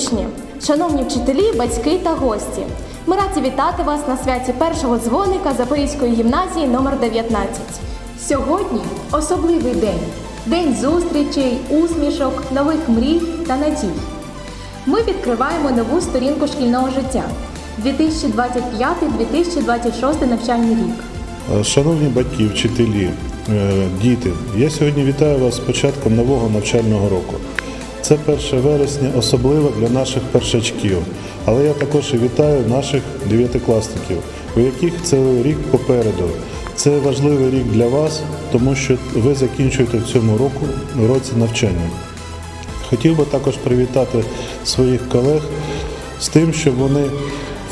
Учні, шановні вчителі, батьки та гості. Ми раді вітати вас на святі першого дзвоника Запорізької гімназії номер 19. Сьогодні особливий день день зустрічей, усмішок, нових мрій та надій. Ми відкриваємо нову сторінку шкільного життя 2025-2026 навчальний рік. Е, Шановні батьки, вчителі, е, діти, я сьогодні вітаю вас з початком нового навчального року. Це 1 вересня, особливо для наших першачків, але я також і вітаю наших дев'ятикласників, у яких цілий рік попереду. Це важливий рік для вас, тому що ви закінчуєте в цьому року році навчання. Хотів би також привітати своїх колег з тим, що вони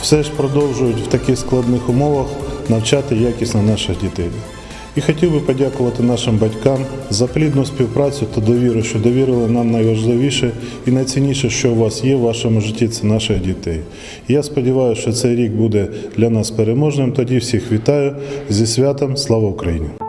все ж продовжують в таких складних умовах навчати якісно наших дітей. І хотів би подякувати нашим батькам за плідну співпрацю та довіру, що довірили нам найважливіше і найцінніше, що у вас є в вашому житті, це наших дітей. Я сподіваюся, що цей рік буде для нас переможним. Тоді всіх вітаю зі святом. Слава Україні!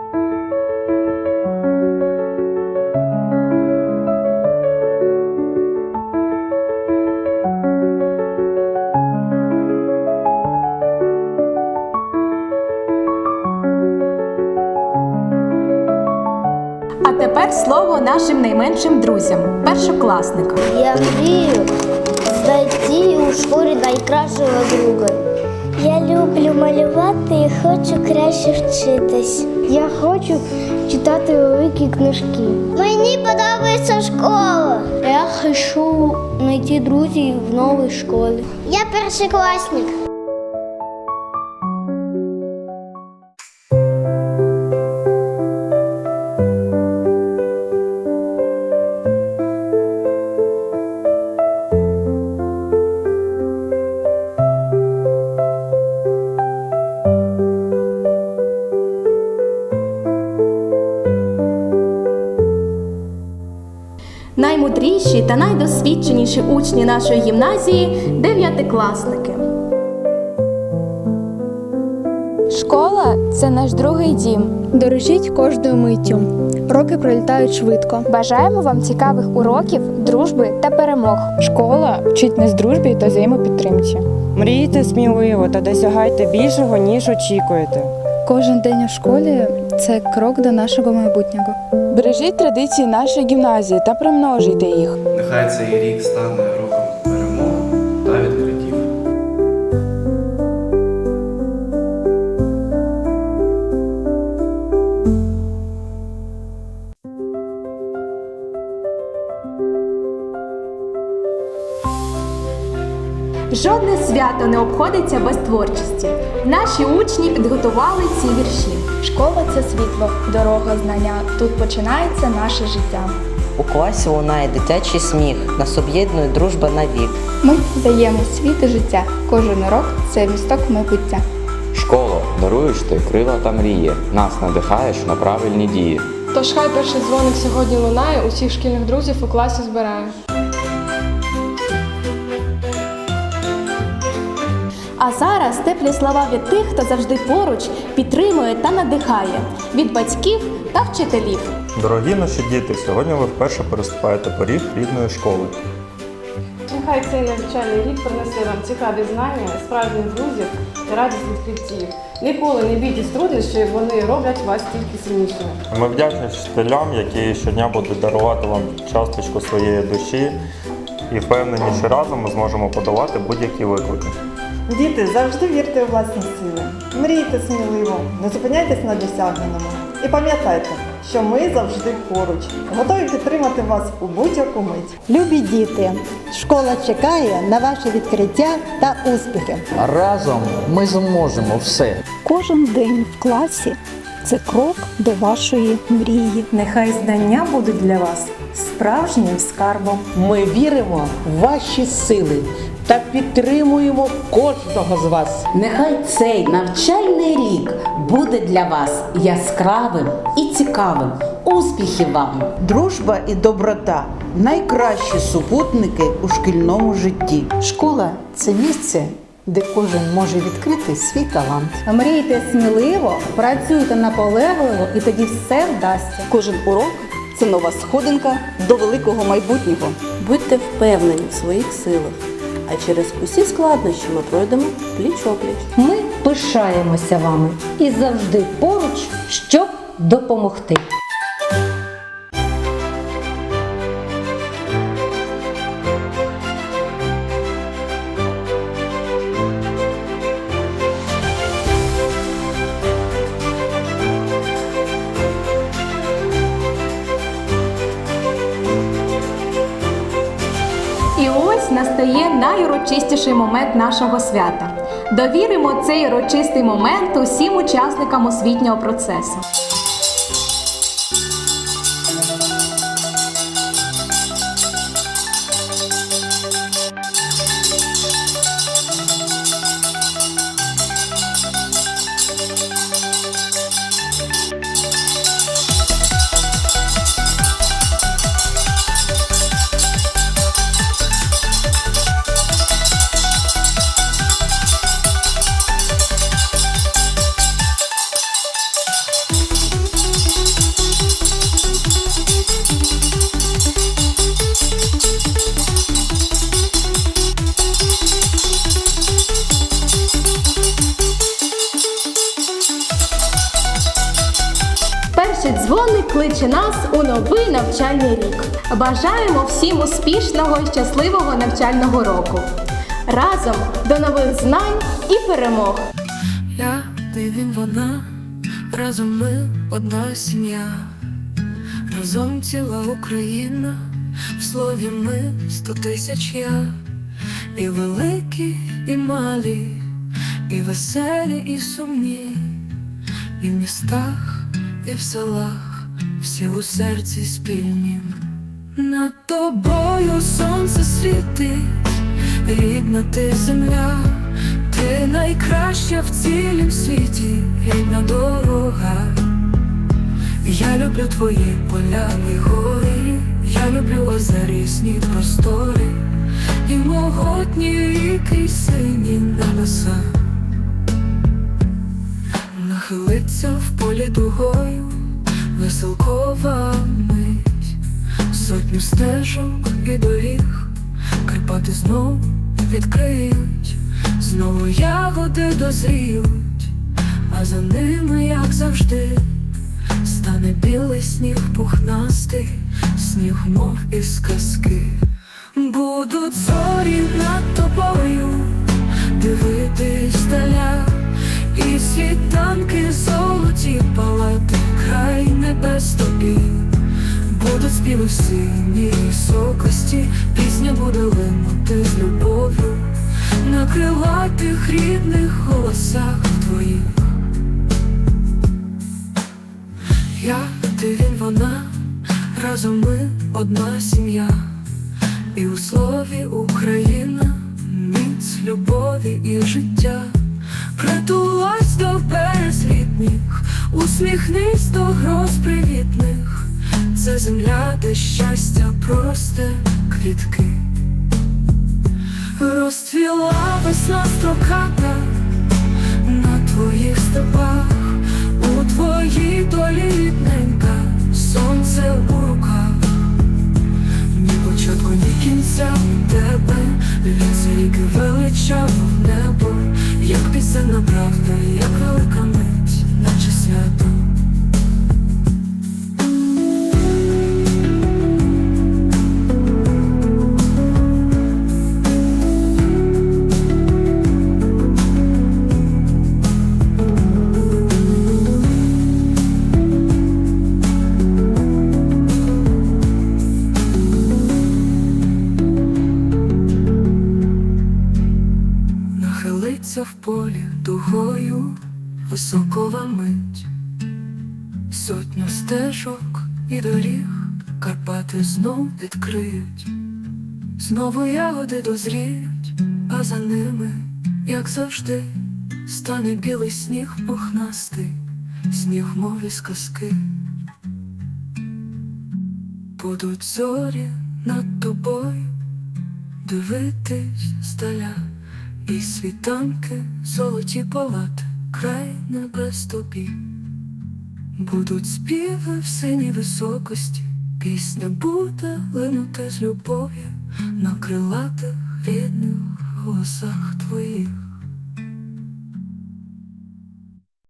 А тепер слово нашим найменшим друзям, першокласникам. Я мрію знайти у школі найкращого друга. Я люблю малювати і хочу краще вчитись. Я хочу читати великі книжки. Мені подобається школа. Я хочу знайти друзів в новій школі. Я першокласник. Та найдосвідченіші учні нашої гімназії дев'ятикласники. Школа це наш другий дім. Дорожіть кожною миттю. Роки пролітають швидко. Бажаємо вам цікавих уроків, дружби та перемог. Школа вчить нас дружбі та взаємопідтримці. Мрійте сміливо та досягайте більшого, ніж очікуєте. Кожен день у школі це крок до нашого майбутнього. Бережіть традиції нашої гімназії та примножуйте їх. Нехай цей рік стане роком Жодне свято не обходиться без творчості. Наші учні підготували ці вірші. Школа це світло, дорога знання. Тут починається наше життя. У класі лунає дитячий сміх, нас об'єднує дружба навік. Ми даємо світ і життя. Кожен урок це місток майбуття. Школо, даруєш ти крила та мрії, нас надихаєш на правильні дії. Тож хай перший дзвоник сьогодні лунає, усіх шкільних друзів у класі збирає. А зараз теплі слова від тих, хто завжди поруч підтримує та надихає від батьків та вчителів. Дорогі наші діти, сьогодні ви вперше переступаєте поріг рідної школи. Нехай цей навчальний рік принесе вам цікаві знання, справжніх друзів та радість відкриттів. Ніколи не бійтесь труднощів, вони роблять вас тільки сильнішими. Ми вдячні вчителям, які щодня будуть дарувати вам часточку своєї душі і впевнені, що разом ми зможемо подолати будь-які виклики. Діти, завжди вірте у власні сили. Мрійте сміливо, не зупиняйтесь на досягненому. І пам'ятайте, що ми завжди поруч, готові підтримати вас у будь-яку мить. Любі діти, школа чекає на ваше відкриття та успіхи. Разом ми зможемо все. Кожен день в класі це крок до вашої мрії. Нехай знання будуть для вас справжнім скарбом. Ми віримо в ваші сили підтримуємо кожного з вас. Нехай цей навчальний рік буде для вас яскравим і цікавим. Успіхів вам! Дружба і доброта найкращі супутники у шкільному житті. Школа це місце, де кожен може відкрити свій талант. Мрійте сміливо, працюйте наполегливо і тоді все вдасться. Кожен урок Це нова сходинка до великого майбутнього. Будьте впевнені в своїх силах, а через усі складнощі ми пройдемо пліч-опліч. Ми пишаємося вами і завжди поруч, щоб допомогти. Настає найурочистіший момент нашого свята. Довіримо цей урочистий момент усім учасникам освітнього процесу. Дзвоник кличе нас у новий навчальний рік. Бажаємо всім успішного і щасливого навчального року. Разом до нових знань і перемог! Я, ти, він, вона, разом ми одна сім'я, разом ціла Україна, в слові ми сто тисяч я, і великі, і малі, і веселі, і сумні, і в містах, і в селах, всі у серці спільні. Над тобою сонце світить, рідна ти земля. Ти найкраща в цілім світі, рідна дорога. Я люблю твої поля і гори, я люблю озері, сні простори, і могутні ріки, сині небеса. Нахилиться в полі дугою, веселкова мить, сотню стежок і доріг, Карпати знов відкриють. Знову ягоди дозріють, а за ними, як завжди, стане білий сніг пухнастий, сніг, мов із казки. Будуть зорі над тобою, дивитись даля, і золоті палати, край небес тобі. Будуть співи в синій сокості, пісня буде линути з любов'ю на крилатих рідних голосах твоїх. Я, ти, він, вона, разом ми одна сім'я, і у слові Україна, міць любові і життя. Безрідних, усміхнись до гроз привітних. Це земля, де щастя просте квітки. Розцвіла весна строката на твоїх степах, у твоїй долі рідненька, сонце у руках, ні початку, ні кінця у тебе, ці ріки величав в небо, як пісенна правда, як велика мить, наче свято. Дугою високова мить, сотню стежок і доріг Карпати знов відкриють, знову ягоди дозріють, а за ними, як завжди, стане білий сніг пухнастий, сніг мов із казки. Будуть зорі над тобою дивитись здаля. І світанки, золоті палати, край небес тобі. Будуть співи в синій високості, Пісня буде линути з любов'ю на крилатих рідних голосах твоїх.